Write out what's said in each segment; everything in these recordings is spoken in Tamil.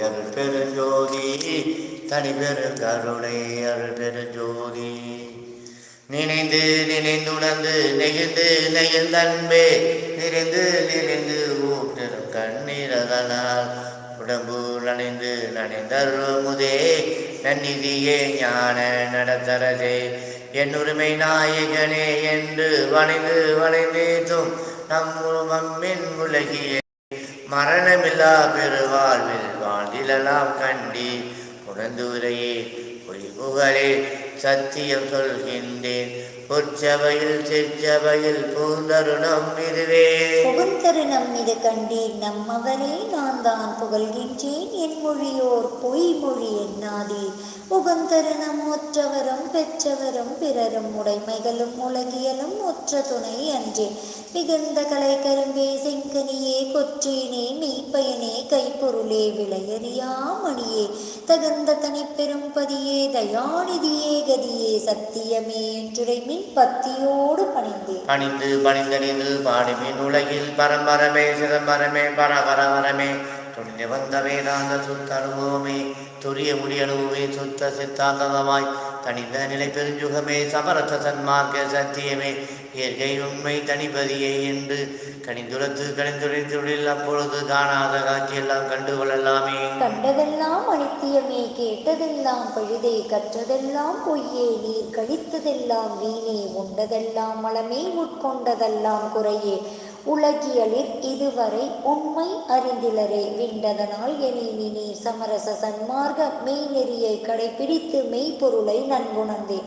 அருள் பெருஞ்சோதி தனி பெருங்கருணை அருள் பெருஞ்சோதி நினைந்து நினைந்துணர்ந்து நெகிழ்ந்து நெகிழ்ந்தன்பே நிறைந்து நிறைந்து ஊற்றரும் கண்ணீரதனால் உடம்பு நனைந்து நனைந்தருமுதே நன்னிதியே ஞான நடத்தரதே. உரிமை நாயகனே என்று வளைந்து வளைந்தேதும் நம் மின் உலகியே மரணமில்லா பெருவாழ்வில் வாழ்ந்திலலாம் கண்டி புணந்துரையே பொய் புகழே சத்தியம் சொல்கின்றேன். பொற்சபையில் செச்சபையில் பூந்தருணம் இதுவே. புகுந்தருணம் இது கண்டீர் நம்மவரே நான் தான் புகழ்கின்றேன். என் மொழியோர் பொய் மொழி எண்ணாதே. புகுந்தருணம் ஒற்றவரும் பெற்றவரும் பிறரும் உடைமைகளும் உலகியலும் ஒற்ற துணை அன்றே. மிகுந்த கலை கரும்பே செங்கனியே கொற்றேனே மெய்ப்பயனே கைப்பொருளே விளையறியா மணியே. தகுந்த தனிப்பெரும் பதியே தயாநிதியே கதியே சத்தியமே என்றுரைமின் பக்தியோடு பணிந்தேன். பணிந்து பணிந்தணிந்து பாடுமின் உலகில் பரம்பரமே சிதம்பரமே பரபரவரமே துணிந்து வந்த வேதாந்த சுத்த அனுபவமே துரிய முடி அனுபவமே சுத்த சித்தாந்தமாய். தனிந்த நிலை பெருஞ்சுகமே சமரச சன்மார்க்க சத்தியமே. இயற்கை உண்மை தனிபதியை என்று கணிந்துளத்து கணிந்துரைத்துள்ளில் அப்பொழுது காணாத காட்சியெல்லாம் கண்டு கொள்ளலாமே கண்டதெல்லாம் அனித்தியமே கேட்டதெல்லாம் பழுதே கற்றதெல்லாம் பொய்யே நீர் கழித்ததெல்லாம் வீணே உண்டதெல்லாம் மலமே உட்கொண்டதெல்லாம் குறையே. உலகியலில் இதுவரை உண்மை அறிந்திலரே. விண்டதனால் எனினி நீர் சமரச சன்மார்க்க மெய்நெறியை கடைபிடித்து மெய்ப்பொருளை நன்குணர்ந்தே.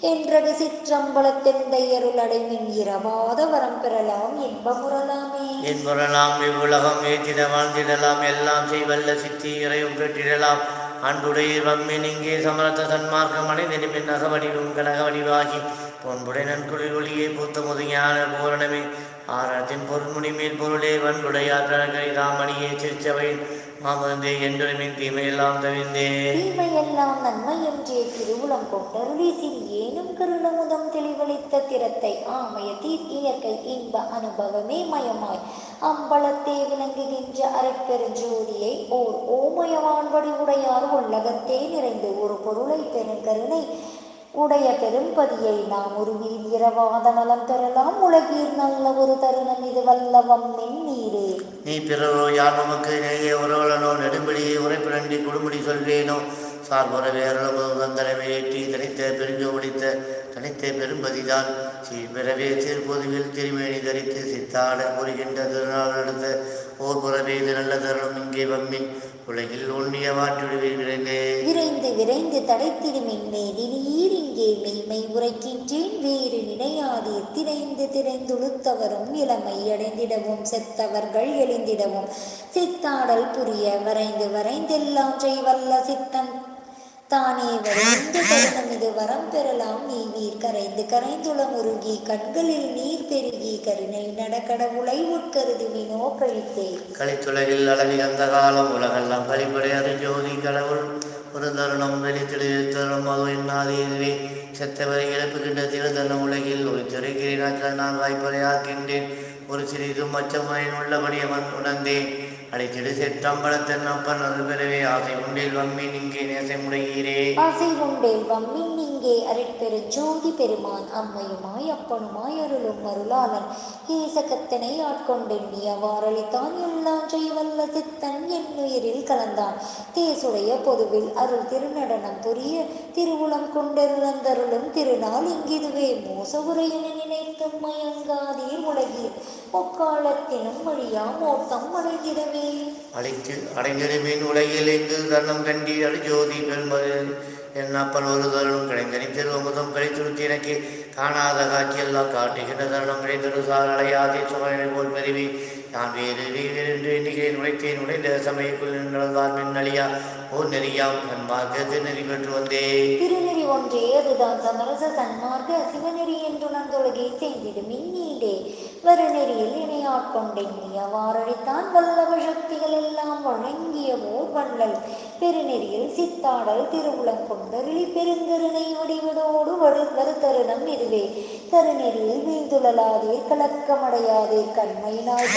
என்றது சிற்றம்பலத்தெந்தையருள் அடைமின் இரவாத வரம் பெறலாம் இன்பமுறலாமே இன்புறலாம் இவ்வுலகம் ஏற்றிட வாழ்ந்திடலாம். எல்லாம் செய்வல்ல சித்தி இறையும் பெற்றிடலாம். அன்புடைய வம்மின் இங்கே சமரத்த சன்மார்க்கம் அடைந்திருமின் அகவடிவும் கனகவடிவாகி பொன்புடை நன்குளிர் ஒளியே பூத்த முதுஞான பூரணமே. ஆராத்தின் பொருள்முடி மேல் பொருளே வன்புடையாற்றகை ராமணியே சிற்சபையின் மாமந்தே என்றுமின் தீமையெல்லாம் தவிர்ந்தே. தீமையெல்லாம் நன்மை என்றே திருவுளம் கொண்டருளி ஏனும் கருணமுதம் தெளிவளித்த திறத்தை ஆமய தீர் இயற்கை இன்ப அனுபவமே மயமாய். அம்பலத்தே விளங்குகின்ற அரட்பெருஞ்சோதியை ஓர் ஓமயவான்படி உடையார் உள்ளகத்தே நிறைந்து ஒரு பொருளை பெருங்கருணை உடைய பெரும்பதியை நாம் உருவீர். இரவாத நலம் பெறலாம். உலகீர் நல்ல ஒரு தருணம் இது வல்லவம். நீரே நீ பிறரோ யார் நமக்கு நேயே உறவலனோ நெடும்படியே உரைப்பிரண்டி குடும்படி சொல்வேனோ? சார்புற வேறளவு தந்தரமே ஏற்றி தனித்த பெருஞ்சோ முடித்த தனித்த பெரும்பதிதான். சீர்பிறவே சீர்பொதுவில் திருமேனி தரித்து சித்தாடல் புரிகின்ற திருநாள் நடந்த ஓர் புறவே இது நல்ல தருணம். இங்கே வம்மின் உலகில் உண்ணிய மாற்றுடுவில் விரைந்தே. விரைந்து விரைந்து தடைத்திருமின் மேதினீர் இங்கே மெய்மை உரைக்கின்றேன். வேறு நினையாதீர் திரைந்து திரைந்துழுத்தவரும் இளமை அடைந்திடவும் செத்தவர்கள் எழுந்திடவும். சித்தாடல் புரிய வரைந்து வரைந்தெல்லாம் செய்வல்ல சித்தன் தானே வரைந்து தருணம் வரம் பெறலாம். நீ வீர் கரைந்து கரைந்துளம் உருகி கண்களில் நீர் பெருகி கருணை நடக்கடவுளை உட்கருதுவினோ கழித்தே கலித்துலகில் அளவி அந்த காலம் உலகெல்லாம் கழிப்படை அறிஞ்சோதி கடவுள். ஒரு தருணம் வெளித்திடு தருணம் அது என்னாது இதுவே. செத்தவரை இழப்புகின்ற திருதன உலகில் ஒரு திரைக்கிறேன் நான் வாய்ப்பறையாக்கின்றேன். ஒரு சிறிதும் மச்சமுறையின் உள்ளபடி அவன் உணர்ந்தேன். அழைத்திடு செற்றம்பலத்தன் அப்பன் அது பெறவே ஆசை உண்டில் வம்மின் இங்கே நேசமுடையீரே ஆசை உண்டேல் வம்மின் இங்கே அருட்பெரு ஜோதி பெருமான் அம்மையுமாய் அப்பனுமாய் அருளும் அருளாளன். ஈசகத்தனை ஆட்கொண்டெண்ணி அவ்வாறளித்தான் எல்லாம் செய்வல்ல சித்தன் என்னுயிரில் கலந்தான். தேசுடைய பொதுவில் அருள் திருநடனம் புரிய திருவுளம் கொண்டருளந்தருளும் திருநாள் இங்கிதுவே. மோச உரையென நினைத்தும் மயங்காதீர் உலகீர். முக்காலத்தினும் வழியாம் ஓட்டம் அடைகிறவே அழைத்து அடைந்திடுவேன் உலகில் எங்கு தன்னம் கண்டி அடிஜோதி பெருமது என் அப்பன் ஒரு தருணம் கிடைந்தனி திருவமுதம் கழித்துடுத்தி எனக்கு காணாத காட்சியெல்லாம் காட்டுகின்ற தருணம் கிடைத்தொரு சார் அடையாதே சுமனை போல் பெருவி. நான் வேறு வீரென்று எண்ணிக்கிறேன் உழைத்தேன் உடைந்த சமயக்குள் நின்றதால் மின்னழியா ஓர் நெறியாம் நன்மார்க்க நெறி பெற்று வந்தேன். திருநெறி ஒன்றே அதுதான் சமரச சன்மார்க்க சிவநெறி என்று என்றுணர்ந்தொழுகை செய்திடும் இந்நீடே வருநெறியில் இணையாட்கொண்டெண்ணிய வாரழித்தான் வல்லவ சக்திகள் எல்லாம் வழங்கிய ஓர் வள்ளல் பெருநெறியில் சித்தாடல் திருவுளம் கொண்டருளி பெருங்கருணை வடிவதோடு வடு வருத்தருணம் இதுவே. கருநெறியில் கலக்கமடையாதே கலக்கமடையாதீர் கண்மையினால்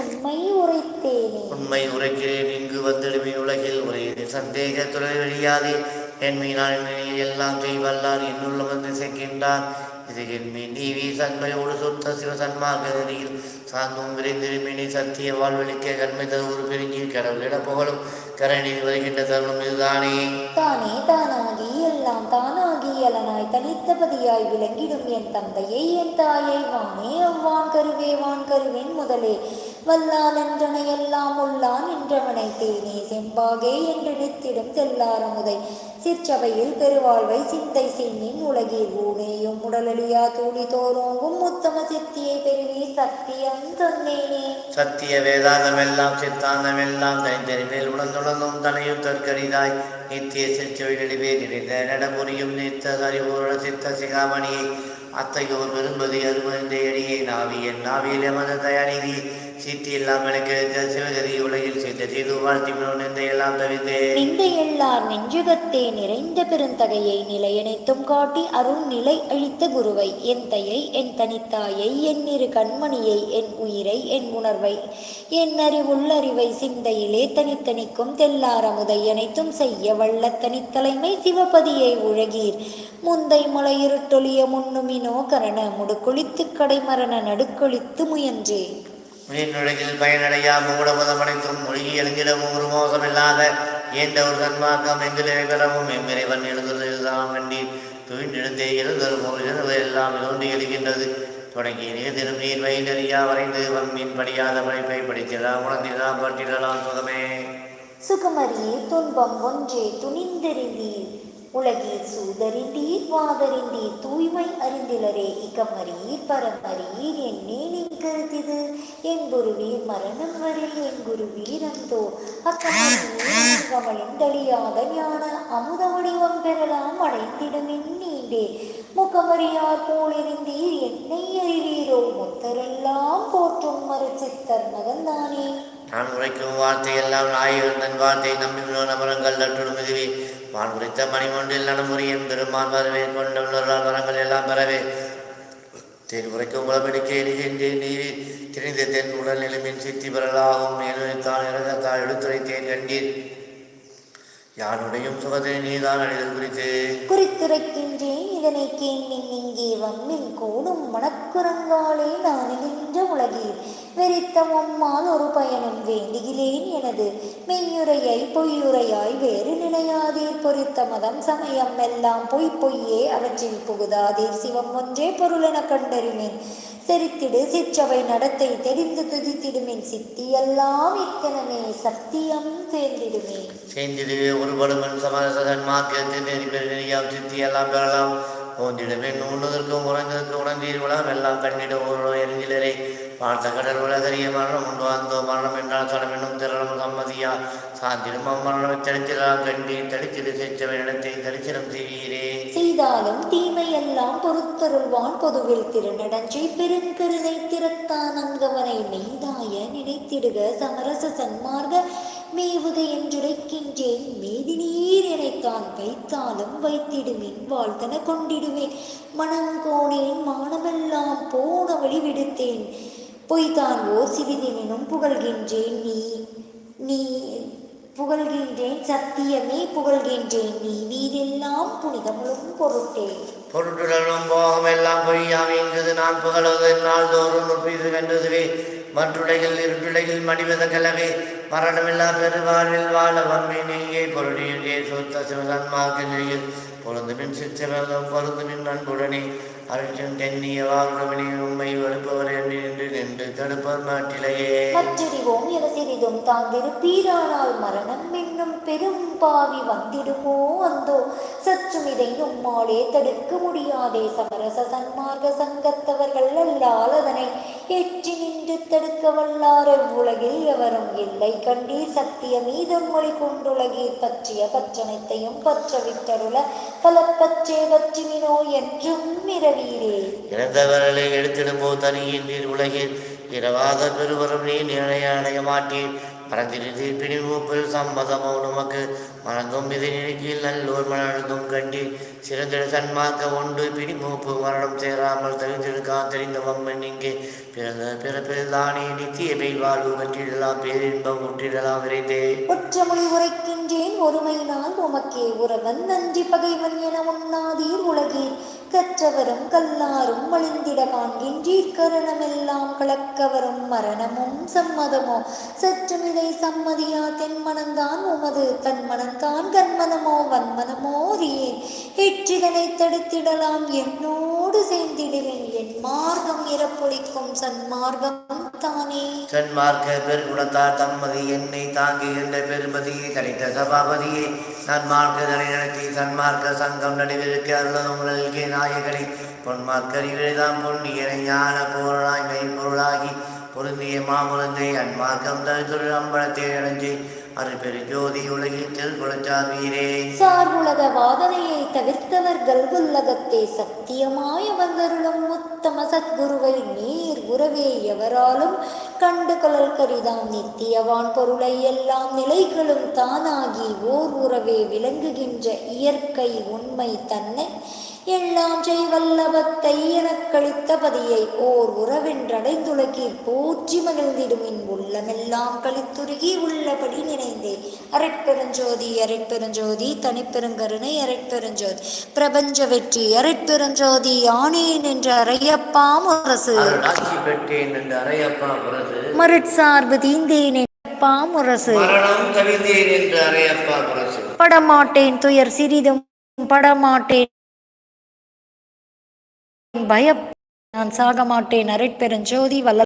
உண்மை உரைத்தேனே. உண்மை உரைக்கிறேன் இங்கு வந்திடுமே உலகில் உரையது சந்தேக துறை வழியாதே என் மீனால் எல்லாம் செய்வல்லார் என்னுள்ள வந்து சேர்க்கின்றான் இது என் மீன் நீவி சண்மையோடு சுத்த சிவசன்மார்கதியில் சார்ந்தும் விரைந்திருமினி சத்திய வாழ்வழிக்க கண்மை தரு ஒரு பெருங்கி கடவுளிட புகழும். கரணியில் வருகின்ற தருணம் இதுதானே. தானே தானாகி எல்லாம் தானாகி எலனாய் தனித்தபதியாய் விளங்கிடும் என் தந்தையை என் தாயை. வானே அவ்வான் கருவே வான் கருவின் முதலே. வல்லால் என்றனை எல்லாம் உள்ளான் குன்றவனை தேனே செம்பாகே என்று நித்திடும் செல்லாரமுதை சிற்சபையில் பெருவாழ்வை சிந்தை சின்னின் உலகில் ஊனேயும் உடலழியா தூளி தோறோங்கும் உத்தம சித்தியை பெருவி சத்தியம் சொன்னேனே. சத்திய வேதாந்தம் எல்லாம் சித்தாந்தம் எல்லாம் தனித்தறிமேல் உணர்ந்துணர்ந்தும் தனையுத்தற்கரிதாய் நித்திய சிற்றொழிலிவே நிறைந்த நடமுறியும் நித்த அறிவுருள சித்த சிகாமணியை. அத்தகையோர் விரும்பதி அருமந்த எடியை நாவி என் நாவியில் எமது தயாரிதி சித்தி எல்லாம் எனக்கு சிவகதி உலகில் சித்த தவித்தே நெஞ்சுகத்தே நிறைந்த பெருந்தகையை நிலையனைத்தும் காட்டி அருள் நிலை அழித்த குருவை என் தையை என் தனித்தாயை என் இரு கண்மணியை என் உயிரை என் உணர்வை என் அறிவுள்ளறிவை சிந்தையிலே தனித்தனிக்கும் தெல்லாரமுதை அனைத்தும் செய்ய வல்ல தனித்தலைமை சிவபதியை உழகீர். முந்தை மலையிருட்டொழிய முன்னுமினோ கரண முடுக்கொழித்து கடைமரண நடுக்கொழித்து முயன்றே மீனுலகில் பயனடையா மூடபதம் அனைத்தும் மொழிகி எழுந்திடவும் ஒரு மோசமில்லாத ஏந்த ஒரு சன்மார்க்கம் எங்கிலே பெறவும் எம்மிறைவன் எழுதுதான் கண்டி துயின்றெழுந்தே எழுதரும் ஒரு எல்லாம் தோன்றி எழுகின்றது. தொடங்கி நீர்திரும் நீர் வயிறறியா வரைந்து வம்மின் படியாத படைப்பை படித்திடலாம் உணர்ந்திடலாம் பட்டிடலாம் சுகமே. சுகமறியீர் துன்பம் ஒன்றே துணிந்தெறிந்தீர் உலகீர் சூதறிந்தீர் வாதறிந்தீர் தூய்மை அறிந்திலரே இகமறியீர் பரமறியீர் என் குருவீர் மரணம் வரில் என் குருவீர் அந்தோ. அக்கமளின் தளியாத ஞான அமுத வடிவம் பெறலாம். அடைந்திடுமின் நீண்டே. முகமறியார் போலிருந்தீர் என்னை அறிவீரோ. முத்தரெல்லாம் போற்றும் மறுச்சித்தர் மகன்தானே நான் உரைக்கும் வார்த்தையெல்லாம் நாயகன் தன் வார்த்தை நம்பி நபரங்கள் தட்டுடும் இதுவே. வான் குறித்த மணிமொன்றில் நடமுறையும் பெருமான் வரவே கொண்டுள்ளார் வரங்கள் எல்லாம் பெறவே தேன் உரைக்கும் உளமெடுக்க எழுகின்றேன் நீவி திரிந்த தென் உடல் நிலைமின் சித்தி பெறலாகும் மேலுத்தான் இறங்கத்தால் எடுத்துரைத்தேன் கண்டீர். யானுடையும் சுகத்தை நீதான் அணிதல் குறித்து. குறித்துரைக்கின்றேன். இதனை கேள்வி இங்கே வம்மின் கூடும் மணக்குரங்காலே நான் நின்ற உம்மால் ஒரு பயனும் வேண்டுகிறேன் எனது மெய்யுரையை பொய்யுரையாய் வேறு நினையாதீர் பொறித்த மதம் சமயம் எல்லாம் பொய் பொய்யே அவற்றில் புகுதாதீர் சிவம் ஒன்றே பொருள் என கண்டறிமேன். செரித்திடு சிற்றவை நடத்தை தெரிந்து துதித்திடுமேன். சித்தியெல்லாம் இத்தனமே சத்தியம் சேர்ந்திடுமே. சேர்ந்திடுவே ஒருபடுமன் சமரசன் மார்க்கத்தில் நெறி பெருநெறியாம் பெறலாம். ஓந்திடுமே உண்ணுதற்கும் உறந்ததற்கு உடந்தீர்களாம் எல்லாம் கண்ணிட ஒரு எரிஞ்சிலரை. பார்த்த கடல் உலகறிய மரணம் உண்டு வந்தோ மரணம் என்றால் சடம் என்னும் திரளும் சம்மதியா? சாந்திரும் அம்மரணம் தெளித்திடலாம் கண்டி தளித்திடு செச்சவன் இடத்தை தரிசனம் செய்வீரே. செய்தாலும் தீமையெல்லாம் பொறுத்தருள்வான் பொதுவில் திருநடஞ்சை பெருங்கருணை திறத்தான் அங்கவனை மெய்தாய நினைத்திடுக சமரச சன்மார்க்க மேவுக என்றுரைக்கின்றேன் மேதினீர் இணைத்தான் வைத்தாலும் வைத்திடுமின் வாழ்த்தன கொண்டிடுவேன். மனம் கோணேன் மானமெல்லாம் போன வழி விடுத்தேன். பொய்தான் ஓர் சிறிதெனினும் புகழ்கின்றேன் நீ. நீ புகழ்கின்றேன் சத்தியமே புகழ்கின்றேன். நீ வீரெல்லாம் புனிதமுழும் பொருட்டே. பொருட்டுடலும் போகம் எல்லாம் பொய்யாம். இங்குது நான் புகழ்வது நாள் தோறும் நுட்பீது வென்றதுவே. மற்றுடையில் இருட்டுடையில் மடிவத கலவே மரணமில்லா பெருவாழ்வில் வாழ வன்மை நீங்கே பொருளியே சொத்த சிவசன்மார்க்க நிலையில் பொருந்துமின் சிற்றவெல்லாம் பொருந்துமின் அன்புடனே. அருட்சம் தென்னிய வாருடமணி உண்மை வலுப்பவர் என்று நின்று நின்று தடுப்பர் நாட்டிலேயே மற்றறிவோம் என சிறிதும் தாங்கிருப்பீரானால் மரணம் என்னும் பெரும் பாவி வந்திடுமோ அந்தோ? சற்றும் இதை நம்மாலே தடுக்க முடியாதே சமரச சன்மார்க்க சங்கத்தவர்கள் அல்லால் அதனை ஏற்றி நின்று தடுக்க வல்லார உலகில் எவரும் இல்லை. கண்டி சத்திய மீதம் மொழி கொண்டுலகீர் பற்றிய பற்றனைத்தையும் பற்ற விட்டருள கலப்பற்றே பற்றினோ என்றும் மிரவீரே தருவீரே இறந்தவர்களை எடுத்திடும்போ தனியின் நீர் உலகில் இரவாத பெருவரும் நீ நிலைய அடைய மாட்டீர். மறந்திருதி பிணிமூப்பில் சம்மதமோ நமக்கு மறந்தும் இதை நினைக்கில் நல்லோர் மனழுந்தும் கண்டீர். சிறந்திட தன்மாக்க ஒன்று. பிடிமூப்பு மரணம் சேராமல் தகுந்திருக்கான் தெரிந்தவம் இங்கே. பிறந்த பிறப்பில் தானே நித்திய மெய் வாழ்வு பற்றிடலாம். பேரின்பம் முற்றிடலாம் விரைந்தே ஒற்றமொழி உரைக்கின்றேன். ஒருமையினால் உமக்கே உறவன். நன்றி பகைவன் என உண்ணாதீர் உலகீர் கற்றவரும் கல்லாரும் மலிந்திட காண்கின்றீர் கரணமெல்லாம் கலக்கவரும் மரணமும் சம்மதமோ? சற்றுமிதை சம்மதியா? தென்மனந்தான் உமது. தன்மனந்தான் கண்மனமோ? வன்மனமோ? அறியேன் வெற்றிகளை தடுத்திடலாம். என்னோடு சேர்ந்திடுவேன். என் மார்க்கம் இறப்பொழிக்கும். சன்மார்க்கம் தானே. சன்மார்க்க பெருகுணத்தார் தம்மதி என்னை தாங்கி என்ற பெருமதியை தனித்த சபாபதியே. சன்மார்க்க தலை நடத்தி சன்மார்க்க சங்கம் நடைபெறுக்க அருளே நாயகனே. பொன்மார்க்க அறிவில்தான் பொன்னியனை ஞான பொருளாய் மெய்பொருளாகி பொருந்திய மாமுழந்தை அன்மார்க்கம் தருதுரு அம்பலத்தை அடைஞ்சேன். அருபெரு ஜோதி உலகில் சார்புலக வாதனையை தவிர்த்தவர்கள் கல்குல்லகத்தே சத்தியமாய வந்தருளும் உத்தம சத்குருவை நீர் உறவே எவராலும் கண்டு கொள்ளல் கரிதாம் நித்தியவான் பொருளை எல்லாம் நிலைகளும் தானாகி ஓர் உறவே விளங்குகின்ற இயற்கை உண்மை தன்னை எல்லாம் செய்வல்லபத்தை எனக்களித்த பதியை ஓர் உறவென்றடைந்துலகில் போற்றி மகிழ்ந்திடுமின் உள்ளமெல்லாம் கழித்துருகி உள்ளபடி நினைந்தே அரைப்பெருஞ்சோதி அரைப்பெருஞ்சோதி தனிப்பெருங்கருணை அரைப்பெருஞ்சோதி பிரபஞ்ச வெற்றி அரைப்பெருஞ்சோதி ஆனேன் என்ற அரையப்பா முரசு. மருட்சார்பு தீந்தேன் அப்பா முரசு. படமாட்டேன் துயர் சிறிதும் படமாட்டேன். பய நான் சாக மாட்டேன் அரைப்பெருஞ்சோதி வல்ல